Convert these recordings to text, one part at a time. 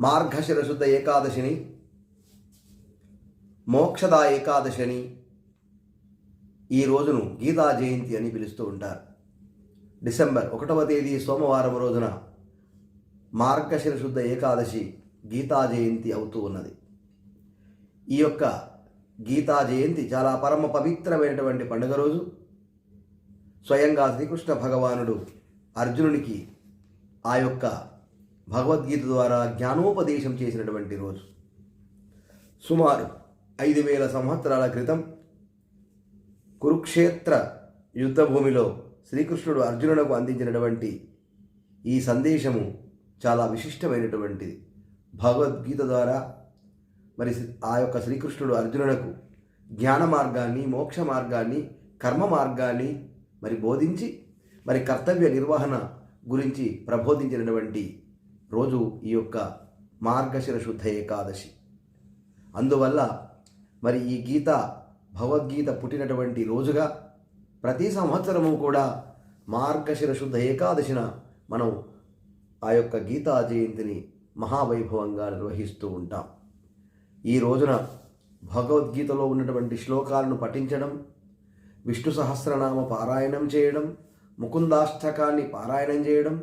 మార్గశిర శుద్ధ ఏకాదశిని మోక్షద ఏకాదశిని ఈ రోజును గీతా జయంతి అని పిలుస్తూ ఉంటారు. డిసెంబర్ ఒకటవ తేదీ సోమవారం రోజున మార్గశిర శుద్ధ ఏకాదశి గీతా జయంతి అవుతూ ఉన్నది. ఈ యొక్క గీతా జయంతి చాలా పరమ పవిత్రమైనటువంటి పండుగ రోజు. స్వయంగా శ్రీకృష్ణ భగవానుడు అర్జునునికి ఆ యొక్క భగవద్గీత ద్వారా జ్ఞానోపదేశం చేసినటువంటి రోజు. సుమారు ఐదు వేల సంవత్సరాల క్రితం కురుక్షేత్ర యుద్ధభూమిలో శ్రీకృష్ణుడు అర్జునులకు అందించినటువంటి ఈ సందేశము చాలా విశిష్టమైనటువంటిది. భగవద్గీత ద్వారా మరి ఆ యొక్క శ్రీకృష్ణుడు అర్జునులకు జ్ఞాన మార్గాన్ని మోక్ష మార్గాన్ని కర్మ మార్గాన్ని మరి బోధించి మరి కర్తవ్య నిర్వహణ గురించి ప్రబోధించినటువంటి రోజు ఈ యొక్క మార్గశిర శుద్ధ ఏకాదశి. అందువల్ల మరి ఈ గీత భగవద్గీత పుట్టినటువంటి రోజుగా ప్రతి సంవత్సరము కూడా మార్గశిర శుద్ధ ఏకాదశిన మనం ఆ యొక్క గీతా జయంతిని మహావైభవంగా నిర్వహిస్తూ ఉంటాం. ఈ రోజున భగవద్గీతలో ఉన్నటువంటి శ్లోకాలను పఠించడం విష్ణు సహస్రనామ పారాయణం చేయడం ముకుందాష్టకాన్ని పారాయణం చేయడం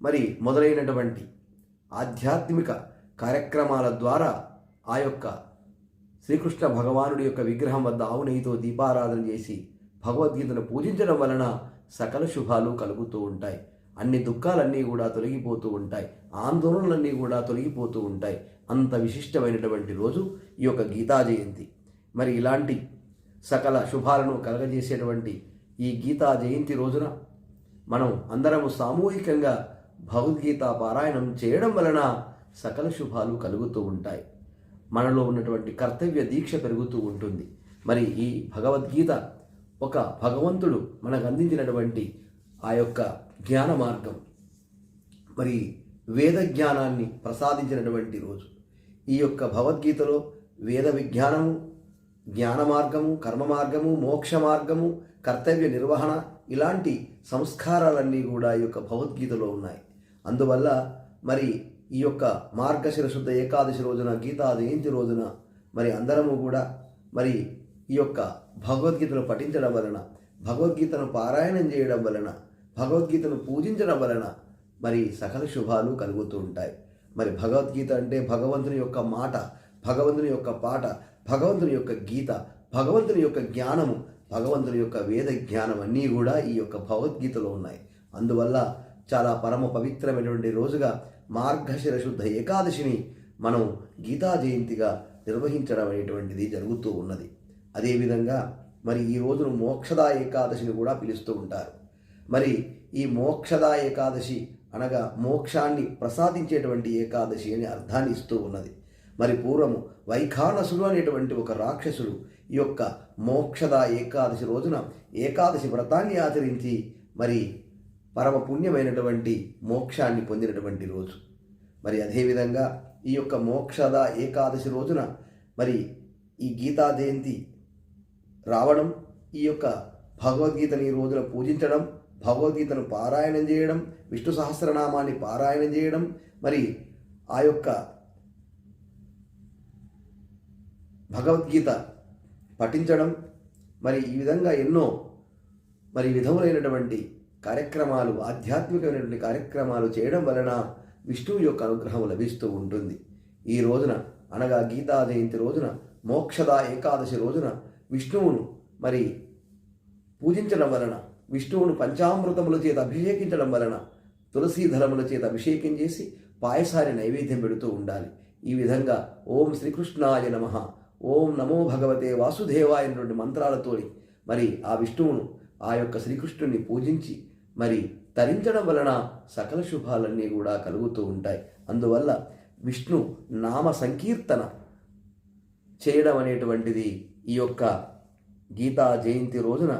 మరి మొదలైనటువంటి ఆధ్యాత్మిక కార్యక్రమాల ద్వారా ఆ యొక్క శ్రీకృష్ణ భగవానుడి యొక్క విగ్రహం వద్ద ఆవు నెయ్యితో దీపారాధన చేసి భగవద్గీతను పూజించడం వలన సకల శుభాలు కలుగుతూ ఉంటాయి. అన్ని దుఃఖాలన్నీ కూడా తొలగిపోతూ ఉంటాయి. ఆందోళనలన్నీ కూడా తొలగిపోతూ ఉంటాయి. అంత విశిష్టమైనటువంటి రోజు ఈ యొక్క గీతా జయంతి. మరి ఇలాంటి సకల శుభాలను కలగజేసేటువంటి ఈ గీతా జయంతి రోజున మనం అందరము సామూహికంగా భగవద్గీత పారాయణం చేయడం వలన సకల శుభాలు కలుగుతూ ఉంటాయి. మనలో ఉన్నటువంటి కర్తవ్య దీక్ష పెరుగుతూ ఉంటుంది. మరి ఈ భగవద్గీత ఒక భగవంతుడు మనకు అందించినటువంటి ఆ యొక్క జ్ఞాన మార్గం. మరి వేద జ్ఞానాన్ని ప్రసాదించినటువంటి రోజు. ఈ యొక్క భగవద్గీతలో వేద విజ్ఞానము జ్ఞాన మార్గము కర్మ మార్గము మోక్ష మార్గము కర్తవ్య నిర్వహణ ఇలాంటి సంస్కారాలన్నీ కూడా ఈ యొక్క భగవద్గీతలో ఉన్నాయి. అందువల్ల మరి ఈ యొక్క మార్గశిర శుద్ధ ఏకాదశి రోజున గీతా జయంతి రోజున మరి అందరము కూడా మరి ఈ యొక్క భగవద్గీతను పఠించడం వలన భగవద్గీతను పారాయణం చేయడం వలన భగవద్గీతను పూజించడం వలన మరి సకల శుభాలు కలుగుతూ ఉంటాయి. మరి భగవద్గీత అంటే భగవంతుని యొక్క మాట భగవంతుని యొక్క పాట భగవంతుని యొక్క గీత భగవంతుని యొక్క జ్ఞానము భగవంతుని యొక్క వేద జ్ఞానం అన్నీ కూడా ఈ యొక్క భగవద్గీతలో ఉన్నాయి. అందువల్ల చాలా పరమ పవిత్రమైనటువంటి రోజుగా మార్గశిర శుద్ధ ఏకాదశిని మనం గీతా జయంతిగా నిర్వహించడం అనేటువంటిది జరుగుతూ ఉన్నది. అదేవిధంగా మరి ఈ రోజును మోక్షదా ఏకాదశిని కూడా పిలుస్తూ ఉంటారు. మరి ఈ మోక్షదా ఏకాదశి అనగా మోక్షాన్ని ప్రసాదించేటువంటి ఏకాదశి అని అర్థాన్ని ఇస్తూ ఉన్నది. మరి పూర్వము వైఖానసుడు అనేటువంటి ఒక రాక్షసుడు ఈ యొక్క మోక్షద ఏకాదశి రోజున ఏకాదశి వ్రతాన్ని ఆచరించి మరి పరమ పుణ్యమైనటువంటి మోక్షాన్ని పొందినటువంటి రోజు. మరి అదేవిధంగా ఈ యొక్క మోక్షద ఏకాదశి రోజున మరి ఈ గీతా జయంతి రావడం ఈ యొక్క భగవద్గీతని ఈ రోజున పూజించడం భగవద్గీతను పారాయణం చేయడం విష్ణు సహస్రనామాన్ని పారాయణం చేయడం మరి ఆ యొక్క భగవద్గీత పఠించడం మరి ఈ విధంగా ఎన్నో మరి విధములైనటువంటి కార్యక్రమాలు ఆధ్యాత్మికమైనటువంటి కార్యక్రమాలు చేయడం వలన విష్ణువు యొక్క అనుగ్రహం లభిస్తూ ఉంటుంది. ఈ రోజున అనగా గీతా జయంతి రోజున మోక్షద ఏకాదశి రోజున విష్ణువును మరి పూజించడం వలన విష్ణువును పంచామృతముల చేత అభిషేకించడం వలన తులసీధరముల చేత అభిషేకం చేసి పాయసాన్ని నైవేద్యం పెడుతూ ఉండాలి. ఈ విధంగా ఓం శ్రీకృష్ణాయ నమ. ఓం నమో భగవతే వాసుదేవాయ అనేటువంటి మంత్రాలతోని మరి ఆ విష్ణువును ఆ యొక్క శ్రీకృష్ణుని పూజించి మరి తరించడం వలన సకల శుభాలన్నీ కూడా కలుగుతూ ఉంటాయి. అందువల్ల విష్ణు నామ సంకీర్తన చేయడం అనేటువంటిది ఈ యొక్క గీతా జయంతి రోజున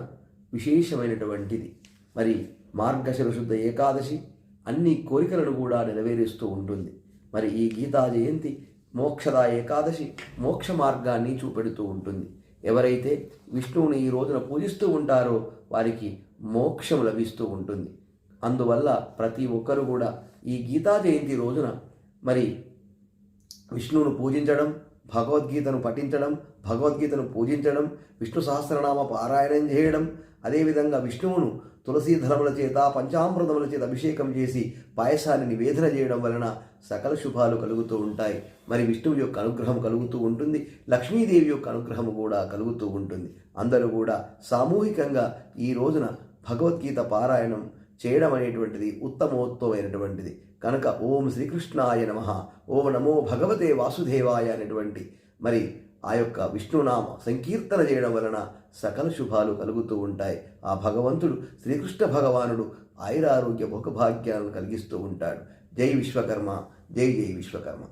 విశేషమైనటువంటిది. మరి మార్గశిర శుద్ధ ఏకాదశి అన్ని కోరికలను కూడా నెరవేరుస్తూ ఉంటుంది. మరి ఈ గీతా జయంతి మోక్షద ఏకాదశి మోక్ష మార్గాన్ని చూపెడుతూ ఉంటుంది. ఎవరైతే విష్ణువుని ఈ రోజున పూజిస్తూ ఉంటారో వారికి మోక్షం లభిస్తూ ఉంటుంది. అందువల్ల ప్రతి ఒక్కరు కూడా ఈ గీతా జయంతి రోజున మరి విష్ణువును పూజించడం భగవద్గీతను పఠించడం భగవద్గీతను పూజించడం విష్ణు సహస్రనామ పారాయణం చేయడం అదేవిధంగా విష్ణువును తులసీధరముల చేత పంచామృతముల చేత అభిషేకం చేసి పాయసాన్ని నివేదన చేయడం వలన సకల శుభాలు కలుగుతూ ఉంటాయి. మరి విష్ణువు యొక్క అనుగ్రహం కలుగుతూ ఉంటుంది లక్ష్మీదేవి యొక్క అనుగ్రహం కూడా కలుగుతూ ఉంటుంది. అందరూ కూడా సామూహికంగా ఈ రోజున భగవద్గీత పారాయణం చేయడం అనేటువంటిది ఉత్తమోత్తమైనటువంటిది. కనుక ఓం శ్రీకృష్ణాయ నమ. ఓం నమో భగవతే వాసుదేవాయ అనేటువంటి మరి ఆ యొక్క విష్ణునామ సంకీర్తన చేయడం వలన సకల శుభాలు కలుగుతూ ఉంటాయి. ఆ భగవంతుడు శ్రీకృష్ణ భగవానుడు ఆయురారోగ్య భోగభాగ్యాలను కలిగిస్తూ ఉంటాడు. జై విశ్వకర్మ జై జై విశ్వకర్మ.